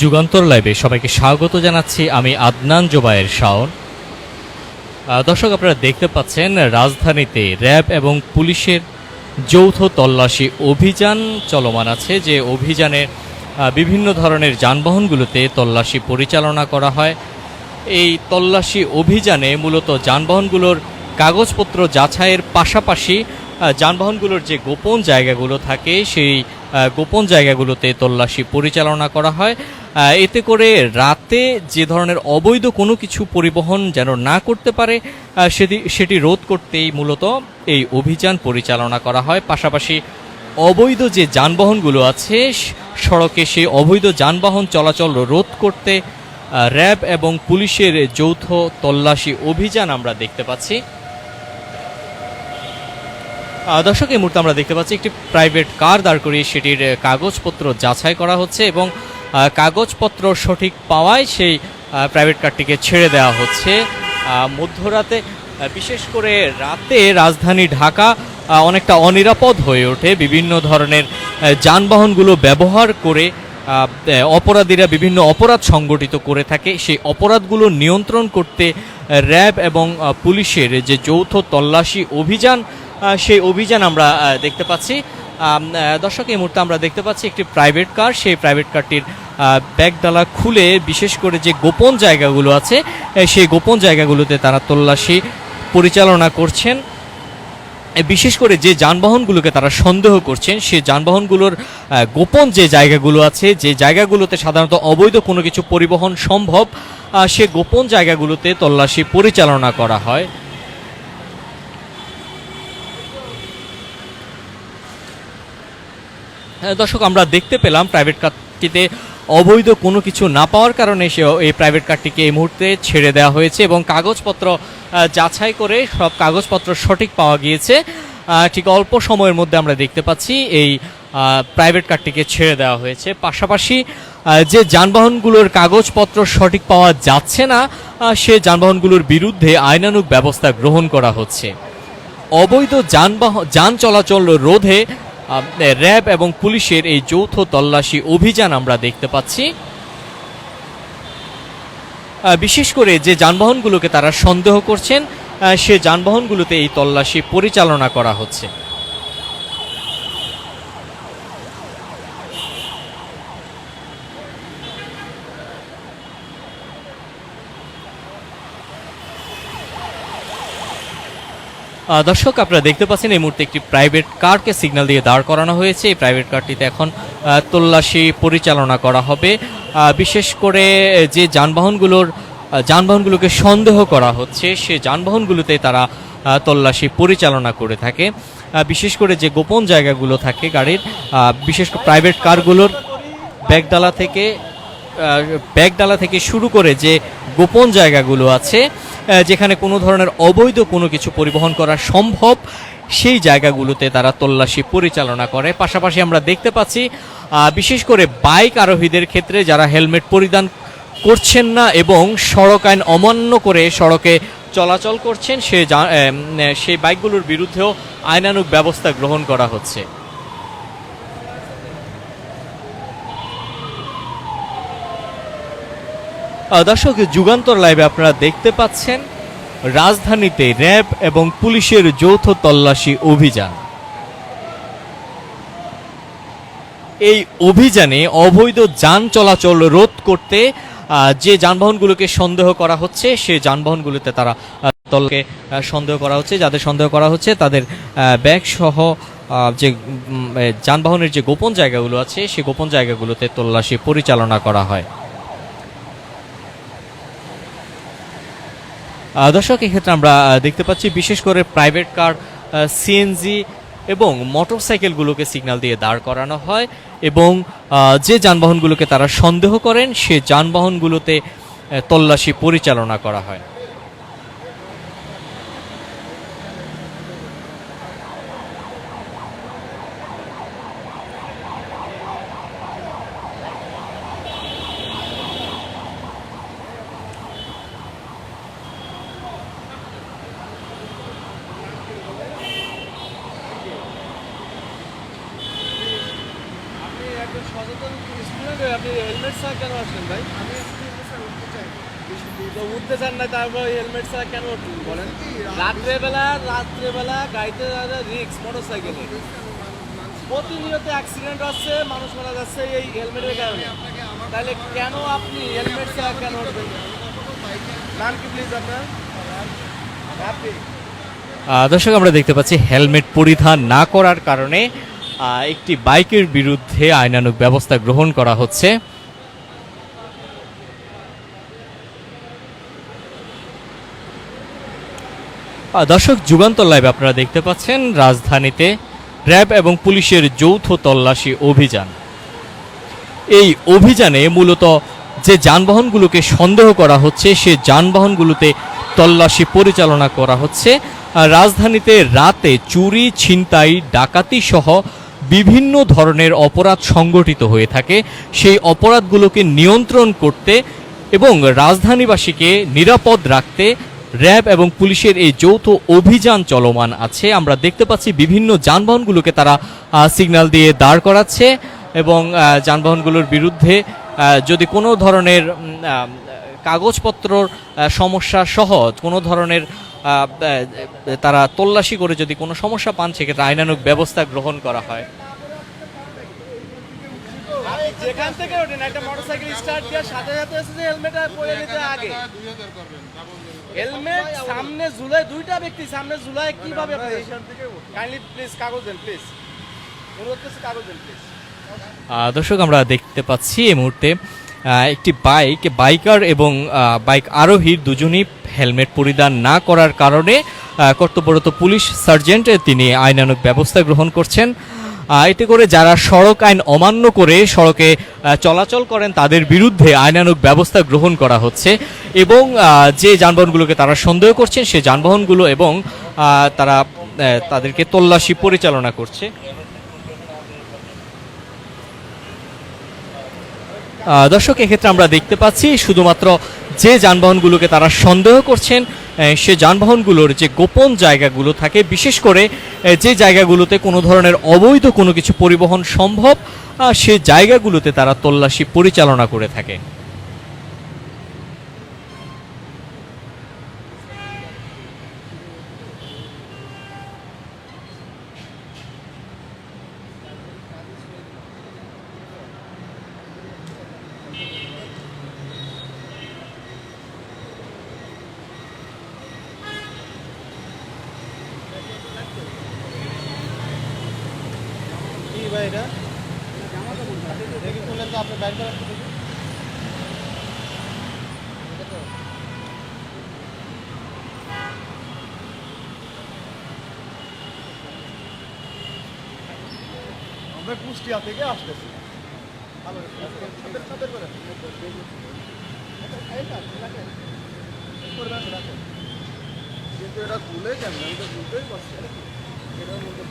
যুগান্তর লাইভে সবাইকে স্বাগত জানাচ্ছি আমি আদনান জোবায়ের শাওন। দর্শক, আপনারা দেখতে পাচ্ছেন, রাজধানীতে র্যাব এবং পুলিশের যৌথ তল্লাশি অভিযান চলমান আছে, যে অভিযানে বিভিন্ন ধরনের যানবাহনগুলোতে তল্লাশি পরিচালনা করা হয়। এই তল্লাশি অভিযানে মূলত যানবাহনগুলোর কাগজপত্র যাচাইয়ের পাশাপাশি যানবাহনগুলোর যে গোপন জায়গাগুলো থাকে, সেই গোপন জায়গাগুলোতে তল্লাশি পরিচালনা করা হয়। এতে করে রাতে যে ধরনের অবৈধ কোনো কিছু পরিবহন যেন না করতে পারে সেটি সেটি রোধ করতেই মূলত এই অভিযান পরিচালনা করা হয়। পাশাপাশি অবৈধ যে যানবাহনগুলো আছে সড়কে সেই অবৈধ যানবাহন চলাচল রোধ করতে র্যাব এবং পুলিশের যৌথ তল্লাশি অভিযান আমরা দেখতে পাচ্ছি। দর্শক, এই মুহূর্তে আমরা দেখতে পাচ্ছি একটি প্রাইভেট কার দাঁড় করিয়ে সেটির কাগজপত্র যাচাই করা হচ্ছে এবং কাগজপত্র সঠিক পাওয়ায় সেই প্রাইভেট কারটিকে ছেড়ে দেওয়া হচ্ছে। মধ্যরাতে বিশেষ করে রাতে রাজধানী ঢাকা অনেকটা অনিরাপদ হয়ে ওঠে। বিভিন্ন ধরনের যানবাহনগুলো ব্যবহার করে অপরাধীরা বিভিন্ন অপরাধ সংগঠিত করে থাকে। সেই অপরাধগুলো নিয়ন্ত্রণ করতে র্যাব এবং পুলিশের যে যৌথ তল্লাশি অভিযান সেই অভিযান আমরা দেখতে পাচ্ছি। দর্শক, এই মুহূর্তে আমরা দেখতে পাচ্ছি একটি প্রাইভেট কার সেই প্রাইভেট কারটির ব্যাগডালা খুলে বিশেষ করে যে গোপন জায়গাগুলো আছে সেই গোপন জায়গাগুলোতে তারা তল্লাশি পরিচালনা করছেন। বিশেষ করে যে যানবাহনগুলোকে তারা সন্দেহ করছেন সেই যানবাহনগুলোর গোপন যে জায়গাগুলো আছে, যে জায়গাগুলোতে সাধারণত অবৈধ কোনো কিছু পরিবহন সম্ভব সে গোপন জায়গাগুলোতে তল্লাশি পরিচালনা করা হয়। দর্শক, আমরা দেখতে পেলাম প্রাইভেট কারটিতে অবৈধ কোনো কিছু না পাওয়ার কারণে সে এই প্রাইভেট কারটিকে এই মুহূর্তে ছেড়ে দেওয়া হয়েছে এবং কাগজপত্র যাচাই করে সব কাগজপত্র সঠিক পাওয়া গিয়েছে। ঠিক অল্প সময়ের মধ্যে আমরা দেখতে পাচ্ছি এই প্রাইভেট কারটিকে ছেড়ে দেওয়া হয়েছে। পাশাপাশি যে যানবাহনগুলোর কাগজপত্র সঠিক পাওয়া যাচ্ছে না সে যানবাহনগুলোর বিরুদ্ধে আইনানুগ ব্যবস্থা গ্রহণ করা হচ্ছে। অবৈধ যানবাহন যান চলাচল রোধে র্যাব এবং পুলিশের এই যৌথ তল্লাশি অভিযান আমরা দেখতে পাচ্ছি। বিশেষ করে যে যানবাহনগুলোকে তারা সন্দেহ করছেন সে যানবাহনগুলোতে এই তল্লাশি পরিচালনা করা হচ্ছে। দর্শক, আপনারা দেখতে পাচ্ছেন এই মুহূর্তে একটি প্রাইভেট কারকে সিগন্যাল দিয়ে দাঁড় করানো হয়েছে। এই প্রাইভেট কারটিতে এখন তল্লাশি পরিচালনা করা হবে। বিশেষ করে যে যানবাহনগুলোর যানবাহনগুলোকে সন্দেহ করা হচ্ছে, সে যানবাহনগুলোতে তারা তল্লাশি পরিচালনা করে থাকে। বিশেষ করে যে গোপন জায়গাগুলো থাকে গাড়ির বিশেষ প্রাইভেট কারগুলোর ব্যাগডালা থেকে ব্যাগডালা থেকে শুরু করে যে গোপন জায়গাগুলো আছে যেখানে কোনো ধরনের অবৈধ কোনো কিছু পরিবহন করা সম্ভব, সেই জায়গাগুলোতে তারা তল্লাশি পরিচালনা করে। পাশাপাশি আমরা দেখতে পাচ্ছি বিশেষ করে বাইক আরোহীদের ক্ষেত্রে যারা হেলমেট পরিধান করছেন না এবং সড়ক আইন অমান্য করে সড়কে চলাচল করছেন, সে সেই বাইকগুলোর বিরুদ্ধেও আইনানুগ ব্যবস্থা গ্রহণ করা হচ্ছে। দর্শক, যুগান্তর লাইভে আপনারা দেখতে পাচ্ছেন রাজধানীতে র্যাব এবং পুলিশের যৌথ তল্লাশি অভিযান। এই অভিযানে অবৈধ যান চলাচল রোধ করতে যে যানবাহনগুলোকে সন্দেহ করা হচ্ছে, সে যানবাহনগুলোতে তারা তলকে সন্দেহ করা হচ্ছে। যাদের সন্দেহ করা হচ্ছে, তাদের ব্যাগ সহ যে যানবাহনের যে গোপন জায়গাগুলো আছে, সে গোপন জায়গাগুলোতে তল্লাশি পরিচালনা করা হয়। দর্শক, এক্ষেত্রে আমরা দেখতে পাচ্ছি বিশেষ করে প্রাইভেট কার সিএনজি এবং মোটর সাইকেলগুলোকে সিগন্যাল দিয়ে দাঁড় করানো হয় এবং যে যানবাহনগুলোকে তারা সন্দেহ করেন, সে যানবাহনগুলোতে তল্লাশি পরিচালনা করা হয় আপনি একজন সচেতন স্টুডেন্ট আপনি হেলমেট ছাড়া কেন আসলেন ভাই? তো উঠতে চান না তারপর হেলমেট ছাড়া কেন উঠলেন বলেন? রাত্রেবেলা রাত্রেবেলা গাড়িতে রিক্স মোটর সাইকেলে প্রতিনিয়ত অ্যাক্সিডেন্ট হচ্ছে মানুষ মারা যাচ্ছে এই হেলমেটের কারণে। তাহলে কেন আপনি হেলমেট ছাড়া কেন উঠবেন? নাম কি প্লিজ আপনার? আপনি দর্শক আমরা দেখতে পাচ্ছি হেলমেট পরিধান না করার কারণে একটি বাইকের বিরুদ্ধে আইনানুগ ব্যবস্থা গ্রহণ করা হচ্ছে। দর্শক, যুগান্তর লাইভ আপনারা দেখতে পাচ্ছেন রাজধানীতে র্যাব এবং পুলিশের যৌথ তল্লাশি অভিযান। এই অভিযানে মূলত যে যানবাহনগুলোকে সন্দেহ করা হচ্ছে, সে যানবাহনগুলোতে তল্লাশি পরিচালনা করা হচ্ছে। রাজধানীতে রাতে চুরি, ছিনতাই, ডাকাতি সহ বিভিন্ন ধরনের অপরাধ সংগঠিত হয়ে থাকে। সেই অপরাধগুলোকে নিয়ন্ত্রণ করতে এবং রাজধানীবাসীকে নিরাপদ রাখতে র্যাব এবং পুলিশের এই যৌথ অভিযান চলমান আছে। আমরা দেখতে পাচ্ছি বিভিন্ন যানবাহনগুলোকে তারা সিগন্যাল দিয়ে দাঁড় করাচ্ছে এবং যানবাহনগুলোর বিরুদ্ধে যদি কোনো ধরনের কাগজপত্রর সমস্যা সহ কোনো ধরনের তারা তল্লাশি করে যদি কোনো সমস্যা পান, সেক্ষেত্রে আইনানুগ ব্যবস্থা গ্রহণ করা হয়। যেখান থেকে ওঠেন একটা মোটরসাইকেল স্টার্ট দেওয়ার সাথে সাথে এসে যে হেলমেট পরে নিতে আগে। হেলমেট সামনে ঝুলাই, দুইটা ব্যক্তি সামনে ঝুলাই, কীভাবে কাইন্ডলি প্লিজ কাগজ দেন প্লিজ অনুরোধ করছি, কাগজ দেন প্লিজ দর্শক, আমরা দেখতে পাচ্ছি এই মুহূর্তে একটি বাইক, বাইকার এবং বাইক আরোহীর দুজনই হেলমেট পরিধান না করার কারণে কর্তব্যরত পুলিশ সার্জেন্ট, তিনি আইনানুগ ব্যবস্থা গ্রহণ করছেন। এতে করে যারা সড়ক আইন অমান্য করে সড়কে চলাচল করেন তাদের বিরুদ্ধে আইনানুক ব্যবস্থা গ্রহণ করা হচ্ছে এবং যে যানবাহনগুলোকে তারা সন্দেহ করছেন, সে যানবাহনগুলো এবং তারা তাদেরকে তল্লাশি পরিচালনা করছে। দর্শক, এক্ষেত্রে আমরা দেখতে পাচ্ছি শুধুমাত্র যে যানবাহনগুলোকে তারা সন্দেহ করছেন সে যানবাহনগুলোর যে গোপন জায়গাগুলো থাকে, বিশেষ করে যে জায়গাগুলোতে কোনো ধরনের অবৈধ কোনো কিছু পরিবহন সম্ভব সে জায়গাগুলোতে তারা তল্লাশি পরিচালনা করে থাকে কি ভাই এটা দেখি খুললেন তো আপনি বাইর করেন তো দেখি। আমরা কুষ্টিয়া থেকে আসতেছি কিন্তু এটা খুলে কেন আমি তো বুঝতেই পারছি। এটার মধ্যে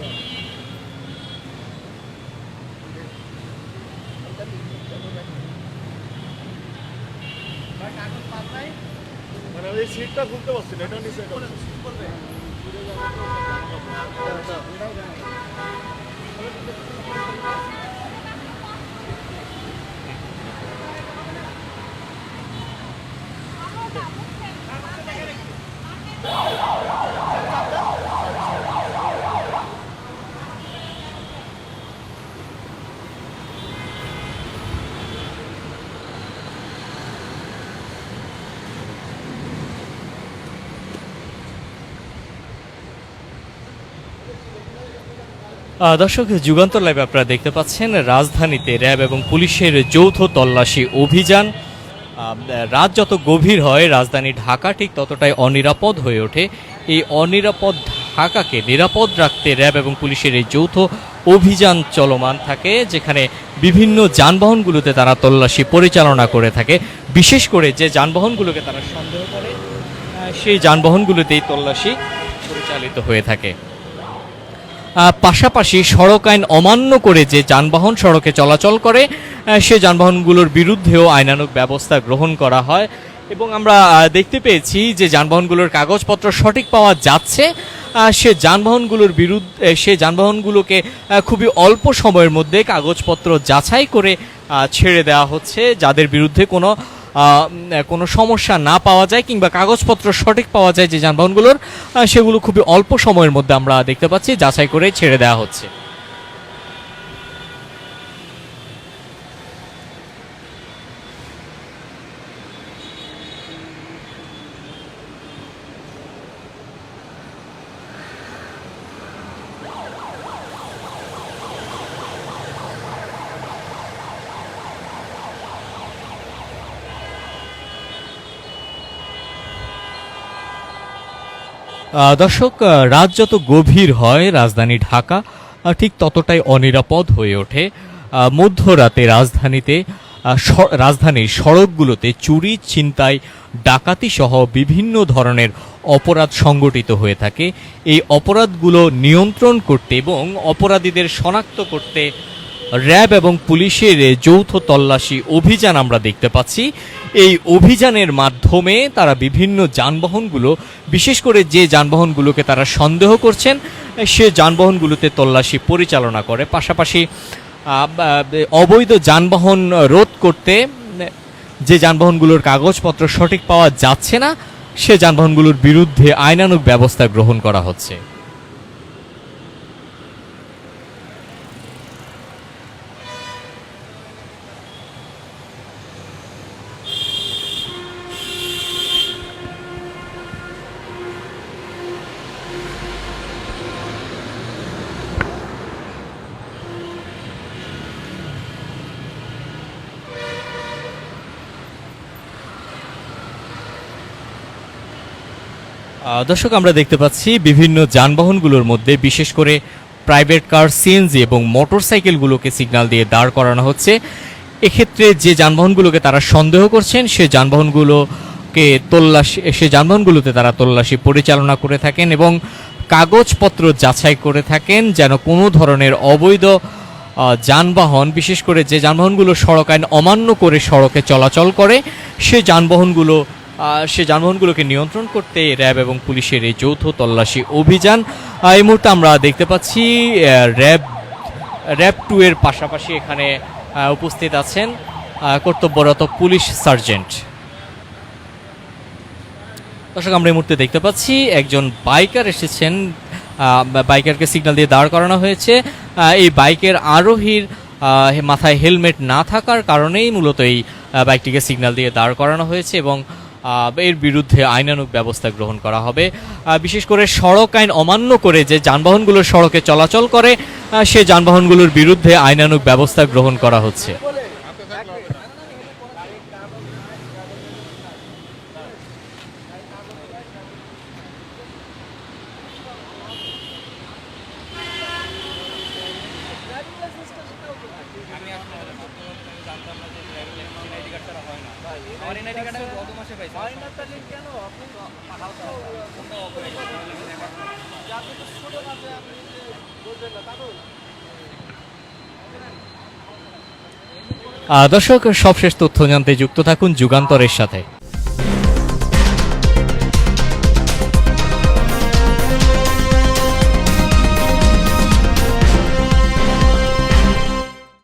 মানে ওই সিটটা খুলতে পারছি না এটা নিচে আহ, দর্শক, যুগান্তর লাইভ আপনারা দেখতে পাচ্ছেন রাজধানীতে র্যাব এবং পুলিশের যৌথ তল্লাশি অভিযান। রাত যত গভীর হয়, রাজধানী ঢাকা ঠিক ততটাই অনিরাপদ হয়ে ওঠে। এই অনিরাপদ ঢাকাকে নিরাপদ রাখতে র্যাব এবং পুলিশের এই যৌথ অভিযান চলমান থাকে, যেখানে বিভিন্ন যানবাহনগুলোতে তারা তল্লাশি পরিচালনা করে থাকে। বিশেষ করে যে যানবাহনগুলোকে তারা সন্দেহ করে সেই যানবাহনগুলোতেই তল্লাশি পরিচালিত হয়ে থাকে। পাশাপাশি সড়ক আইন অমান্য করে যে যানবাহন সড়কে চলাচল করে সে যানবাহনগুলোর বিরুদ্ধেও আইনানুগ ব্যবস্থা গ্রহণ করা হয়। এবং আমরা দেখতে পেয়েছি যে যানবাহনগুলোর কাগজপত্র সঠিক পাওয়া যাচ্ছে সে যানবাহনগুলোর বিরুদ্ধে সে যানবাহনগুলোকে খুবই অল্প সময়ের মধ্যে কাগজপত্র যাচাই করে ছেড়ে দেওয়া হচ্ছে, যাদের বিরুদ্ধে কোনো কোনো সমস্যা না পাওয়া যায় কিংবা কাগজপত্র সঠিক পাওয়া যায় যে যানবাহনগুলোর সেগুলো খুবই অল্প সময়ের মধ্যে আমরা দেখতে পাচ্ছি, যাচাই করে ছেড়ে দেওয়া হচ্ছে। দর্শক রাত যত গভীর হয় রাজধানী ঢাকা ঠিক ততটাই অনিরাপদ হয়ে ওঠে। মধ্যরাতে রাজধানীতে রাজধানীর সড়কগুলোতে চুরি, ছিনতাই, ডাকাতি সহ বিভিন্ন ধরনের অপরাধ সংগঠিত হয়ে থাকে। এই অপরাধগুলো নিয়ন্ত্রণ করতে এবং অপরাধীদের শনাক্ত করতে র্যাব এবং পুলিশের যৌথ তল্লাশি অভিযান আমরা দেখতে পাচ্ছি। এই অভিযানের মাধ্যমে তারা বিভিন্ন যানবাহনগুলো, বিশেষ করে যে যানবাহনগুলোকে তারা সন্দেহ করছেন, সে যানবাহনগুলোতে তল্লাশি পরিচালনা করে। পাশাপাশি অবৈধ যানবাহন রোধ করতে যে যানবাহনগুলোর কাগজপত্র সঠিক পাওয়া যাচ্ছে না, সে যানবাহনগুলোর বিরুদ্ধে আইনানুগ ব্যবস্থা গ্রহণ করা হচ্ছে। দর্শক, আমরা দেখতে পাচ্ছি বিভিন্ন যানবাহনগুলোর মধ্যে, বিশেষ করে প্রাইভেট কার সিএনজি এবং মোটরসাইকেলগুলোকে সিগন্যাল দিয়ে দাঁড় করানো হচ্ছে। এক্ষেত্রে যে যানবাহনগুলোকে তারা সন্দেহ করছেন, সে যানবাহনগুলোকে তল্লাশি, সে যানবাহনগুলোতে তারা তল্লাশি পরিচালনা করে থাকেন এবং কাগজপত্র যাচাই করে থাকেন যেন কোনো ধরনের অবৈধ যানবাহন, বিশেষ করে যে যানবাহনগুলো সড়ক আইন অমান্য করে সড়কে চলাচল করে, সে যানবাহনগুলো সে যানবাহনগুলোকে নিয়ন্ত্রণ করতে র্যাব এবং পুলিশের এই যৌথ তল্লাশি অভিযান এই মুহূর্তে আমরা দেখতে পাচ্ছি র্যাব র্যাব টু এর পাশাপাশি এখানে উপস্থিত আছেন কর্তব্যরত পুলিশ সার্জেন্ট। দর্শক, আমরা এই মুহূর্তে দেখতে পাচ্ছি, একজন বাইকার এসেছেন বাইকারকে সিগন্যাল দিয়ে দাঁড় করানো হয়েছে। এই বাইকের আরোহীর মাথায় হেলমেট না থাকার কারণেই মূলত এই বাইকটিকে সিগন্যাল দিয়ে দাঁড় করানো হয়েছে এবং এর বিরুদ্ধে আইনানুগ ব্যবস্থা গ্রহণ করা হবে। বিশেষ করে সড়ক আইন অমান্য করে যে যানবাহনগুলো সড়কে চলাচল করে সে যানবাহনগুলোর বিরুদ্ধে আইনানুগ ব্যবস্থা গ্রহণ করা হচ্ছে। না তাহলে কেন? আপনি ছোট বলবেন না কারণ দর্শক সবশেষ তথ্য জানতে যুক্ত থাকুন যুগান্তরের সাথে।